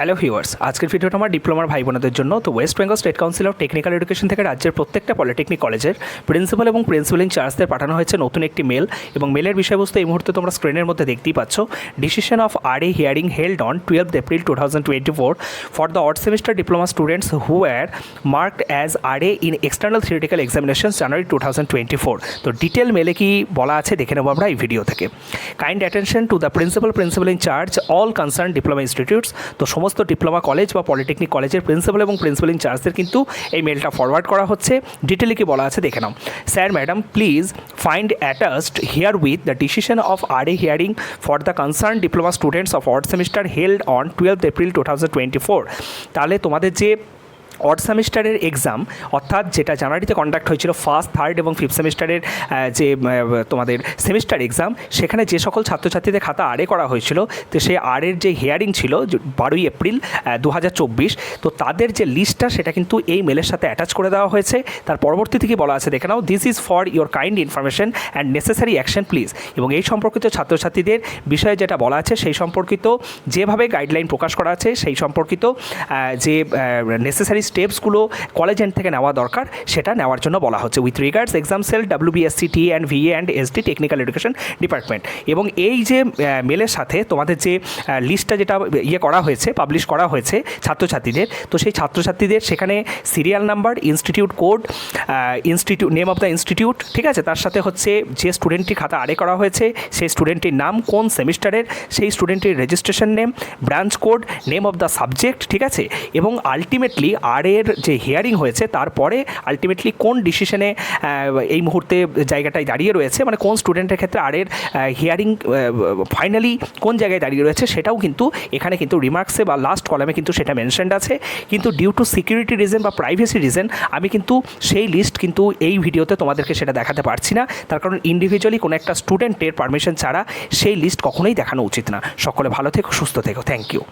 Hello viewers, আজকের ভিডিওটা আমার ডিপ্লোমার ভাই বোনদের জন্য। তো West Bengal State Council of Technical Education থেকে রাজ্যের প্রত্যেকটা পলিটেকনিক কলেজের প্রিন্সিপাল এবং প্রিন্সিপাল ইনচার্জদের পাঠানো হয়েছে নতুন একটি মেল। এবং মেলের বিষয়বস্তু এই মুহূর্তে তোমরা স্ক্রিনের মধ্যে দেখতেই পাচ্ছ। Decision of R A hearing held on twelve April two thousand twenty four for the odd semester diploma students who are marked as R A in external theoretical examination January two thousand twenty four তো detail মেলে কি বলা আছে দেখে নেব আমরা এই video থেকে। Kind attention to the principal principal in charge all concern diploma institutes তো সমস্ত ডিপ্লোমা কলেজ বা পলিটেকনিক কলেজের প্রিন্সিপাল এবং প্রিন্সিপাল ইনচার্জদের কিন্তু এই মেলটা ফরওয়ার্ড করা হচ্ছে। ডিটেলে কি বলা আছে দেখে নাও। Sir madam please find attached herewith the decision of R A hearing for the concern diploma students of odd semester held on twelve April two thousand twenty four তাহলে তোমাদের যে অড সেমিস্টারের এক্সাম অর্থাৎ যেটা জানুয়ারিতে কন্ডাক্ট হয়েছিল first third এবং fifth সেমিস্টারের যে তোমাদের সেমিস্টার এক্সাম সেখানে যে সকল ছাত্রছাত্রীদের খাতা আরে করা হয়েছিল, তো সেই আরের যে হিয়ারিং ছিল বারোই এপ্রিল দু হাজার চব্বিশ, তো তাদের যে লিস্টটা সেটা কিন্তু এই মেলের সাথে অ্যাটাচ করে দেওয়া হয়েছে। তার পরবর্তী কি বলা আছে দেখে নাও this is for your kind information and necessary action please এবং এই সম্পর্কিত ছাত্রছাত্রীদের বিষয়ে যেটা বলা আছে, সেই সম্পর্কিত যেভাবে গাইডলাইন প্রকাশ করা আছে, সেই সম্পর্কিত যে নেসেসারি স্টেপসগুলো কলেজ এন্ড থেকে নেওয়া দরকার, সেটা নেওয়ার জন্য বলা হচ্ছে। With regards exam cell WBSC T and VE and SD technical education department এবং এই যে মেলের সাথে তোমাদের যে লিস্টটা যেটা ইয়ে করা হয়েছে পাবলিশ করা হয়েছে ছাত্রছাত্রীদের, তো সেই ছাত্রছাত্রীদের সেখানে serial number institute code institute name of the institute ঠিক আছে? তার সাথে হচ্ছে যে স্টুডেন্টটি খাতা আরে করা হয়েছে, সেই স্টুডেন্টটির নাম কোন সেমিস্টারের, সেই স্টুডেন্টের registration name branch code name of the subject ঠিক আছে? এবং আলটিমেটলি আর এর যে হিয়ারিং হয়েছে, তারপরে আলটিমেটলি কোন ডিসিশনে এই মুহূর্তে জায়গাটায় দাঁড়িয়ে রয়েছে মানে কোন স্টুডেন্টের ক্ষেত্রে আরের হিয়ারিং ফাইনালি কোন জায়গায় দাঁড়িয়ে রয়েছে, সেটাও কিন্তু এখানে কিন্তু রিমার্কসে বা লাস্ট কলামে কিন্তু সেটা মেনশনড আছে। কিন্তু ডিউ টু সিকিউরিটি রিজন বা প্রাইভেসি রিজন আমি কিন্তু সেই লিস্ট কিন্তু এই ভিডিওতে তোমাদেরকে সেটা দেখাতে পারছি না। তার কারণ ইন্ডিভিজুয়ালি কোনো একটা স্টুডেন্টের পারমিশন ছাড়া সেই লিস্ট কখনোই দেখানো উচিত না। সকলে ভালো থেকো, সুস্থ থেকো। Thank you